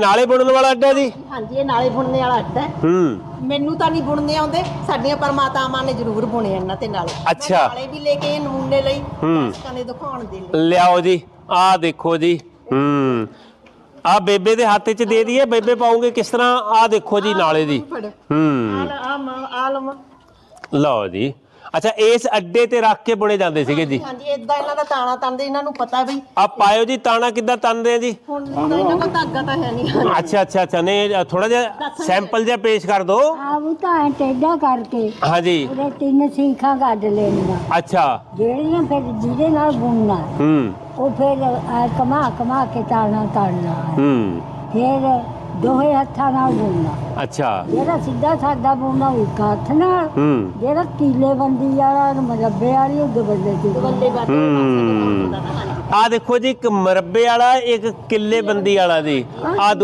ਨਾਲੇ ਬੁਣਨ ਵਾਲਾ ਅੱਡਾ ਜੀ? ਹਾਂਜੀ ਇਹ ਨਾਲੇ ਬੁਣਨੇ ਵਾਲਾ ਅੱਡਾ ਹੈ। ਹੂੰ। ਮੈਨੂੰ ਤਾਂ ਨਹੀਂ ਬੁਣਨੇ ਆਉਂਦੇ। ਸਾਡੀਆਂ ਪਰਮਾਤਾਵਾਂ ਨੇ ਜ਼ਰੂਰ ਬੁਣੇ ਇਹਨਾਂ ਤੇ ਨਾਲੇ। ਮੈਂ ਅੱਛਾ। ਨਾਲੇ ਵੀ ਲੈ ਕੇ ਨਮੂਨੇ ਲਈ ਹੂੰ। ਦਰਸ਼ਕਾਂ ਦੇ ਦਿਖਾਉਣ ਦੇ ਲਈ। ਲਿਆਓ ਜੀ। ਆਹ ਦੇਖੋ ਜੀ। ਹੂੰ। ਆ ਬੇਬੇ ਦੇ ਹੱਥ 'ਚ ਦੇ ਦਈਏ। ਬੇਬੇ ਪਾਉਂਗੇ ਕਿਸ ਤਰ੍ਹਾਂ? ਆਹ ਦੇਖੋ ਜੀ ਨਾਲੇ ਦੀ। ਫੜ। ਹੂੰ। ਆ ਆ ਲਮ ਲਓ ਜੀ। ਅੱਛਾ ਇਸ ਅੱਡੇ ਤੇ ਰੱਖ ਕੇ ਬੁਣੇ ਜਾਂਦੇ ਸੀਗੇ ਜੀ। ਹਾਂਜੀ ਇਦਾਂ ਇਹਨਾਂ ਦਾ ਤਾਣਾ ਤੰਦੇ ਇਹਨਾਂ ਨੂੰ ਪਤਾ ਵੀ। ਆ ਪਾਇਓ ਜੀ ਤਾਣਾ ਕਿੱਦਾਂ ਤੰਦੇ ਆ ਜੀ? ਹੁਣ ਤਾਂ ਇਹਨਾਂ ਕੋਲ ਧਾਗਾ ਤਾਂ ਹੈ ਨਹੀਂ ਅੱਛਾ ਅੱਛਾ ਅੱਛਾ ਨਹੀਂ ਥੋੜਾ ਜਿਹਾ ਸੈਂਪਲ ਜਿਹਾ ਪੇਸ਼ ਕਰ ਦਿਓ ਆਉ ਤਾਂ ਐਂ ਟੇਢਾ ਕਰਕੇ। ਹਾਂਜੀ। ਉਹਦੇ ਤਿੰਨ ਸੀਖਾਂ ਕੱਢ ਲੈਣੀਆਂ। ਅੱਛਾ। ਜਿਹੜੀਆਂ ਫਿਰ ਜਿਹਦੇ ਨਾਲ ਬੁਣਨਾ ਹੂੰ। ਉਹ ਫਿਰ ਕਮਾ ਕਮਾ ਕੇ ਤਾਣਾ ਤਾੜਨਾ ਹੂੰ। ਫਿਰ ਦੋਹੇ ਹੱਥਾਂ ਨਾਲ ਬੁਣਨਾ ਅੱਛਾ। ਜਿਹੜਾ ਸਿੱਧਾ ਸਾਦਾ ਬੁਣਨਾ ਉਹ ਇੱਕ ਹੱਥ ਨਾਲ ਹੂੰ। ਜਿਹੜਾ ਕੀਲੇ ਬੰਦੀ ਵਾਲਾ ਮਰੱਬੇ ਵਾਲੀ ਉਹ ਦਬੱਲੇ ਤੇ ਬੰਦੇ ਬਾਤ ਹੂੰ। ਆ ਦੇਖੋ ਜੀ ਇੱਕ ਮਰੱਬੇ ਵਾਲਾ ਇੱਕ ਕਿੱਲੇ ਬੰਦੀ ਵਾਲਾ ਜੀ। ਆ ਦੋ